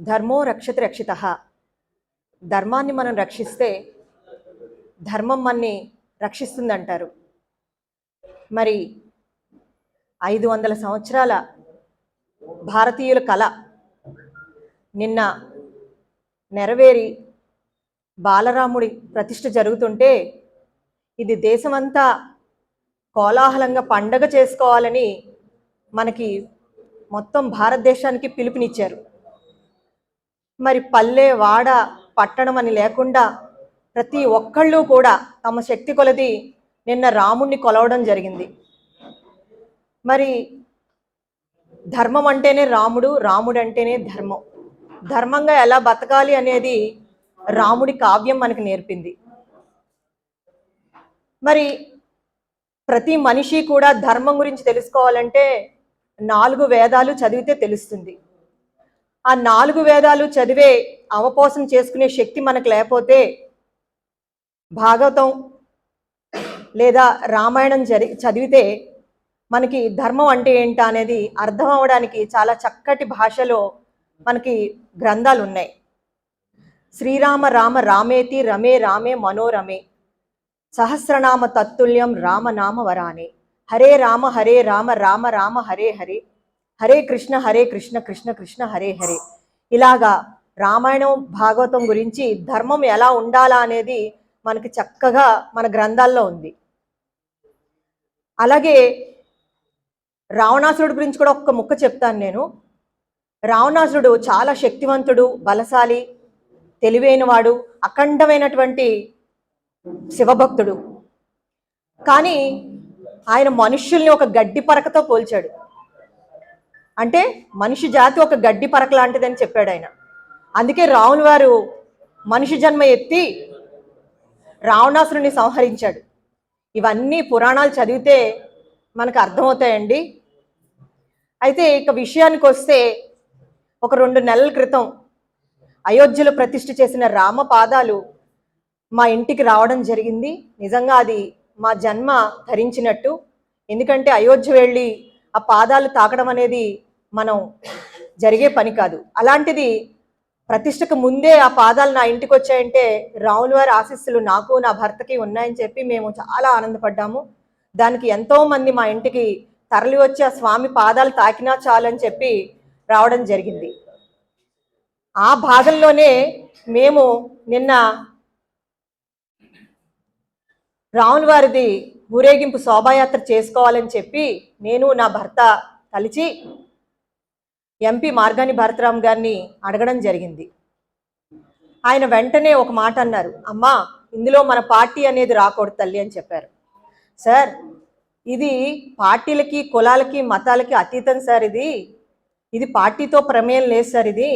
ధర్మో రక్షతి రక్షిత. ధర్మాన్ని మనం రక్షిస్తే ధర్మం మన్ని రక్షిస్తుందంటారు. మరి ఐదు వందల సంవత్సరాల భారతీయుల కళ నిన్న నెరవేరి బాలరాముడి ప్రతిష్ఠ జరుగుతుంటే ఇది దేశమంతా కోలాహలంగా పండగ చేసుకోవాలని మనకి మొత్తం భారతదేశానికి పిలుపునిచ్చారు. మరి పల్లె వాడ పట్టణం అని లేకుండా ప్రతి ఒక్కళ్ళు కూడా తమ శక్తి కొలది నిన్న రాముణ్ణి కొలవడం జరిగింది. మరి ధర్మం అంటేనే రాముడు రాముడు అంటేనే ధర్మం. ధర్మంగా ఎలా బతకాలి అనేది రాముడి కావ్యం మనకు నేర్పింది. మరి ప్రతి మనిషి కూడా ధర్మం గురించి తెలుసుకోవాలంటే నాలుగు వేదాలు చదివితే తెలుస్తుంది. ఆ నాలుగు వేదాలు చదివే అవపోసం చేసుకునే శక్తి మనకు లేకపోతే భాగవతం లేదా రామాయణం జరి చదివితే మనకి ధర్మం అంటే ఏంటా అనేది అర్థం అవడానికి చాలా చక్కటి భాషలో మనకి గ్రంథాలు ఉన్నాయి. శ్రీరామ రామ రామేతి రమే రామే మనోరమే సహస్రనామ తత్తుల్యం రామనామ వరానే. హరే రామ హరే రామ రామ రామ హరే హరే హరే కృష్ణ హరే కృష్ణ కృష్ణ కృష్ణ హరే హరే. ఇలాగా రామాయణం భాగవతం గురించి ధర్మం ఎలా ఉండాలా అనేది మనకి చక్కగా మన గ్రంథాల్లో ఉంది. అలాగే రావణాసురుడు గురించి కూడా ఒక్క ముక్క చెప్తాను నేను. రావణాసురుడు చాలా శక్తివంతుడు బలశాలి తెలివైనవాడు అఖండమైనటువంటి శివభక్తుడు. కానీ ఆయన మనుష్యుల్ని ఒక గడ్డి పరకతో పోల్చాడు. అంటే మనిషి జాతి ఒక గడ్డి పరక లాంటిదని చెప్పాడు ఆయన. అందుకే రావుని వారు మనిషి జన్మ ఎత్తి రావణాసురుని సంహరించాడు. ఇవన్నీ పురాణాలు చదివితే మనకు అర్థమవుతాయండి. అయితే ఇక విషయానికి వస్తే ఒక రెండు నెలల క్రితం అయోధ్యలో ప్రతిష్ఠ చేసిన రామ పాదాలు మా ఇంటికి రావడం జరిగింది. నిజంగా అది మా జన్మ ధరించినట్టు. ఎందుకంటే అయోధ్య వెళ్ళి ఆ పాదాలు తాకడం అనేది మనం జరిగే పని కాదు. అలాంటిది ప్రతిష్టకు ముందే ఆ పాదాలు నా ఇంటికి వచ్చాయంటే రాముల వారి ఆశీస్సులు నాకు నా భర్తకి ఉన్నాయని చెప్పి మేము చాలా ఆనందపడ్డాము. దానికి ఎంతోమంది మా ఇంటికి తరలి వచ్చి ఆ స్వామి పాదాలు తాకినా చాలని చెప్పి రావడం జరిగింది. ఆ భాగంలోనే మేము నిన్న రాముల వారిది ఊరేగింపు శోభాయాత్ర చేసుకోవాలని చెప్పి నేను నా భర్త కలిసి ఎంపీ మార్గాని భరతరామ్ గారిని అడగడం జరిగింది. ఆయన వెంటనే ఒక మాట అన్నారు. అమ్మా ఇందులో మన పార్టీ అనేది రాకూడదు తల్లి అని చెప్పారు. సార్ ఇది పార్టీలకి కులాలకి మతాలకి అతీతం సార్ ఇది. ఇది పార్టీతో ప్రమేయం లేదు సార్ ఇది.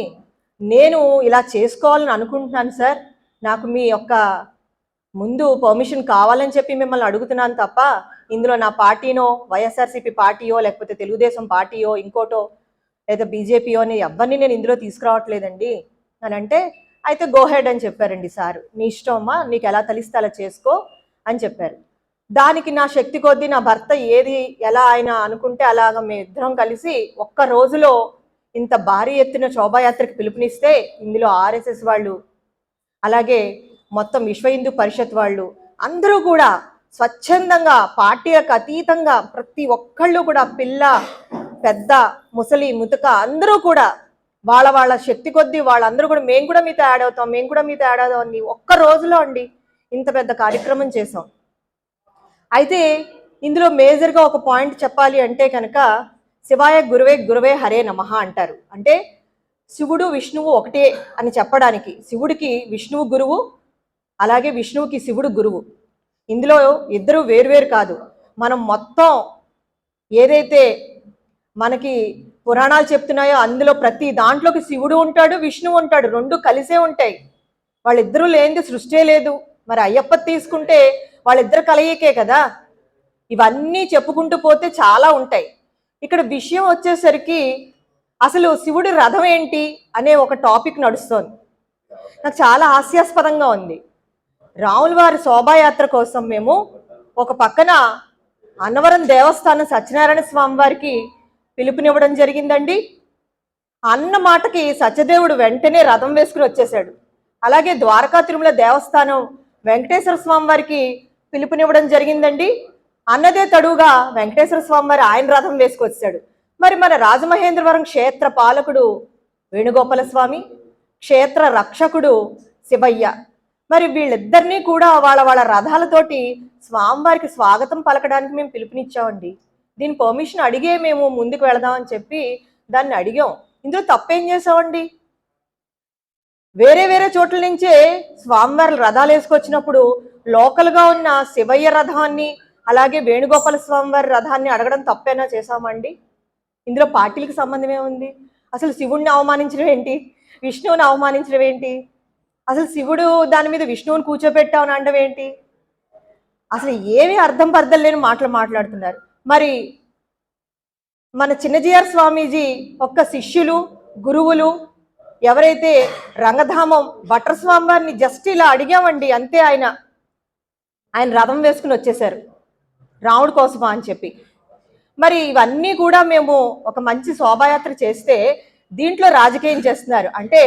నేను ఇలా చేసుకోవాలని అనుకుంటున్నాను సార్. నాకు మీ యొక్క ముందు పర్మిషన్ కావాలని చెప్పి మిమ్మల్ని అడుగుతున్నాను తప్ప ఇందులో నా పార్టీనో వైఎస్ఆర్సీపీ పార్టీయో లేకపోతే తెలుగుదేశం పార్టీయో ఇంకోటో లేదా బీజేపీ అని ఎవరిని నేను ఇందులో తీసుకురావట్లేదండి. అని అంటే అయితే గోహెడ్ అని చెప్పారండి సార్. నీ ఇష్టం నీకు ఎలా తలిస్తే అలా చేసుకో అని చెప్పారు. దానికి నా శక్తి కొద్దీ నా భర్త ఏది ఎలా ఆయన అనుకుంటే అలాగ మేము ఇద్దరం కలిసి ఒక్క రోజులో ఇంత భారీ ఎత్తున శోభాయాత్రకు పిలుపునిస్తే ఇందులో ఆర్ఎస్ఎస్ వాళ్ళు అలాగే మొత్తం విశ్వ హిందూ పరిషత్ వాళ్ళు అందరూ కూడా స్వచ్ఛందంగా పార్టీలకు అతీతంగా ప్రతి ఒక్కళ్ళు కూడా పిల్ల పెద్ద ముసలి ముతక అందరూ కూడా వాళ్ళ వాళ్ళ శక్తి కొద్దీ వాళ్ళందరూ కూడా మేము కూడా మీతో యాడ్ అవుతాం మేము కూడా మీతో యాడ్ అవుతాం అని ఒక్క రోజులో అండి ఇంత పెద్ద కార్యక్రమం చేసాం అయితే ఇందులో మేజర్గా ఒక పాయింట్ చెప్పాలి అంటే కనుక శివాయ గురువే గురువే హరే నమః అంటారు. అంటే శివుడు విష్ణువు ఒకటే అని చెప్పడానికి శివుడికి విష్ణువు గురువు అలాగే విష్ణువుకి శివుడు గురువు. ఇందులో ఇద్దరు వేరువేరు కాదు. మనం మొత్తం ఏదైతే మనకి పురాణాలు చెప్తున్నాయో అందులో ప్రతి దాంట్లోకి శివుడు ఉంటాడు విష్ణువు ఉంటాడు రెండు కలిసే ఉంటాయి. వాళ్ళిద్దరూ లేనిది సృష్టే లేదు. మరి అయ్యప్ప తీసుకుంటే వాళ్ళిద్దరు కలయికే కదా. ఇవన్నీ చెప్పుకుంటూ పోతే చాలా ఉంటాయి. ఇక్కడ విషయం వచ్చేసరికి అసలు శివుడి రథం ఏంటి అనే ఒక టాపిక్ నడుస్తోంది. నాకు చాలా హాస్యాస్పదంగా ఉంది. రాముల వారి శోభాయాత్ర కోసం మేము ఒక పక్కన అన్నవరం దేవస్థానం సత్యనారాయణ స్వామి వారికి పిలుపునివ్వడం జరిగిందండి. అన్న మాటకి సత్యదేవుడు వెంటనే రథం వేసుకుని వచ్చేశాడు. అలాగే ద్వారకా తిరుమల దేవస్థానం వెంకటేశ్వర స్వామి వారికి పిలుపునివ్వడం జరిగిందండి. అన్నదే తడువుగా వెంకటేశ్వర స్వామి వారి ఆయన రథం వేసుకొచ్చాడు మరి మన రాజమహేంద్రవరం క్షేత్ర పాలకుడు వేణుగోపాల స్వామి క్షేత్ర రక్షకుడు శివయ్య. మరి వీళ్ళిద్దరినీ కూడా వాళ్ళ వాళ్ళ రథాలతోటి స్వామివారికి స్వాగతం పలకడానికి మేము పిలుపునిచ్చామండి. దీని పర్మిషన్ అడిగే మేము ముందుకు వెళదామని చెప్పి దాన్ని అడిగాం. ఇందులో తప్పేం చేసామండి? వేరే వేరే చోట్ల నుంచే స్వామివారి రథాలు వేసుకొచ్చినప్పుడు లోకల్గా ఉన్న శివయ్య రథాన్ని అలాగే వేణుగోపాల స్వామివారి రథాన్ని అడగడం తప్పేనా చేశామండి ఇందులో పార్టీలకు సంబంధం ఏముంది? అసలు శివుణ్ణి అవమానించడం ఏంటి? విష్ణువుని అవమానించడం ఏంటి? అసలు శివుడు దాని మీద విష్ణువుని కూర్చోబెట్టామని అనడం ఏంటి? అసలు ఏమీ అర్థం పర్థం లేని మాటలు మాట్లాడుతున్నారు. మరి మన చిన్నజీఆర్ స్వామీజీ ఒక్క శిష్యులు గురువులు ఎవరైతే రంగధామం భట్ర స్వామి జస్ట్ ఇలా అడిగామండి అంతే ఆయన. ఆయన రథం వేసుకుని వచ్చేశారు రాముడి కోసమా అని చెప్పి. మరి ఇవన్నీ కూడా మేము ఒక మంచి శోభాయాత్ర చేస్తే దీంట్లో రాజకీయం చేస్తున్నారు. అంటే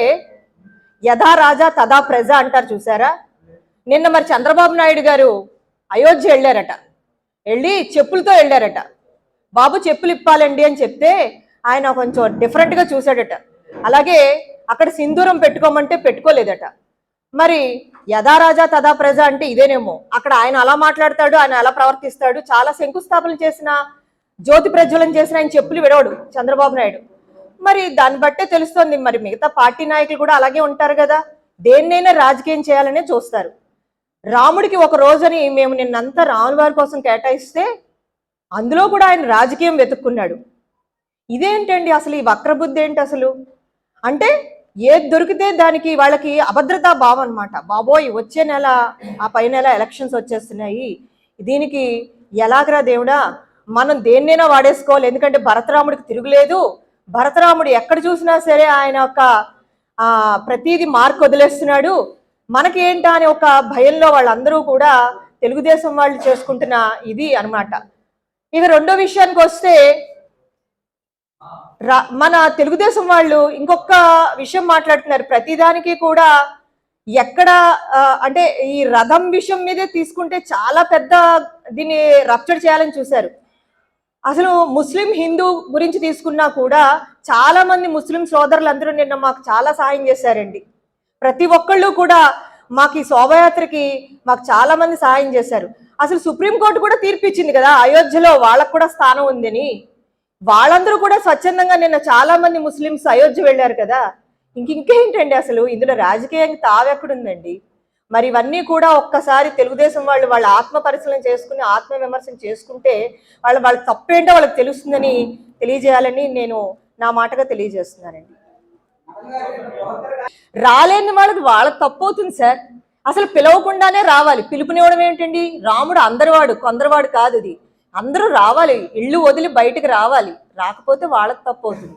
యథా రాజా తదా ప్రజ అంటారు చూసారా? నిన్న మరి చంద్రబాబు నాయుడు గారు అయోధ్య వెళ్ళారట. వెళ్ళి చెప్పులతో వెళ్ళారట. బాబు చెప్పులు ఇప్పాలండి అని చెప్తే ఆయన కొంచెం డిఫరెంట్గా చూశాడట. అలాగే అక్కడ సింధూరం పెట్టుకోమంటే పెట్టుకోలేదట. మరి యథా రాజా తదా ప్రజ అంటే ఇదేనేమో. అక్కడ ఆయన అలా మాట్లాడతాడు ఆయన అలా ప్రవర్తిస్తాడు. చాలా శంకుస్థాపన చేసిన జ్యోతి ప్రజ్వలన చేసిన ఆయన చెప్పులు విడవడు చంద్రబాబు నాయుడు. మరి దాన్ని బట్టే తెలుస్తుంది. మరి మిగతా పార్టీ నాయకులు కూడా అలాగే ఉంటారు కదా. దేన్నైనా రాజకీయం చేయాలనే చూస్తారు. రాముడికి ఒక రోజుని మేము నిన్నంతా రాముల వారి కోసం కేటాయిస్తే అందులో కూడా ఆయన రాజకీయం వెతుక్కున్నాడు. ఇదేంటండి అసలు ఈ వక్రబుద్ధి ఏంటి అసలు? అంటే ఏది దొరికితే దానికి వాళ్ళకి అభద్రతా భావం అనమాట బాబోయ్ వచ్చే నెల ఆ పై నెల ఎలక్షన్స్ వచ్చేస్తున్నాయి. దీనికి ఎలాగరా దేవుడా? మనం దేన్నైనా వాడేసుకోవాలి. ఎందుకంటే భరతరాముడికి తిరుగులేదు. భరతరాముడు ఎక్కడ చూసినా సరే ఆయన యొక్క ప్రతీది మార్క్ వదిలేస్తున్నాడు. మనకి ఏంటా అనే ఒక భయంలో వాళ్ళందరూ కూడా తెలుగుదేశం వాళ్ళు చేసుకుంటున్న ఇది అన్నమాట. ఇక రెండో విషయానికి వస్తే మన తెలుగుదేశం వాళ్ళు ఇంకొక విషయం మాట్లాడుతున్నారు. ప్రతిదానికి కూడా ఎక్కడ అంటే ఈ రథం విషయం మీదే తీసుకుంటే చాలా పెద్ద దీన్ని రప్చర్ చేయాలని చూశారు. అసలు ముస్లిం హిందూ గురించి తీసుకున్నా కూడా చాలా మంది ముస్లిం సోదరులందరూ నిన్న మాకు చాలా సహాయం చేశారండి. ప్రతి ఒక్కళ్ళు కూడా మాకు ఈ శోభయాత్రకి మాకు చాలా మంది సహాయం చేశారు. అసలు సుప్రీంకోర్టు కూడా తీర్పు ఇచ్చింది కదా అయోధ్యలో వాళ్ళకు కూడా స్థానం ఉందని. వాళ్ళందరూ కూడా స్వచ్ఛందంగా నిన్న చాలా మంది ముస్లిమ్స్ అయోధ్య వెళ్ళారు కదా. ఇంక ఇంకేంటండి అసలు? ఇందులో రాజకీయానికి తావెక్కడుందండి మరి ఇవన్నీ కూడా ఒక్కసారి తెలుగుదేశం వాళ్ళు వాళ్ళ ఆత్మ పరిశీలన చేసుకుని ఆత్మ విమర్శన చేసుకుంటే వాళ్ళ వాళ్ళ తప్పేంటో వాళ్ళకి తెలుస్తుందని తెలియజేయాలని నేను నా మాటగా తెలియజేస్తున్నానండి. రాలేని వాళ్ళకి వాళ్ళ తప్పు అవుతుంది సార్. అసలు పిలవకుండానే రావాలి. పిలుపునివ్వడం ఏంటండి? రాముడు అందరివాడు కొందరివాడు కాదు ఇది. అందరూ రావాలి. ఇల్లు వదిలి బయటకు రావాలి. రాకపోతే వాళ్ళకి తప్పు అవుతుంది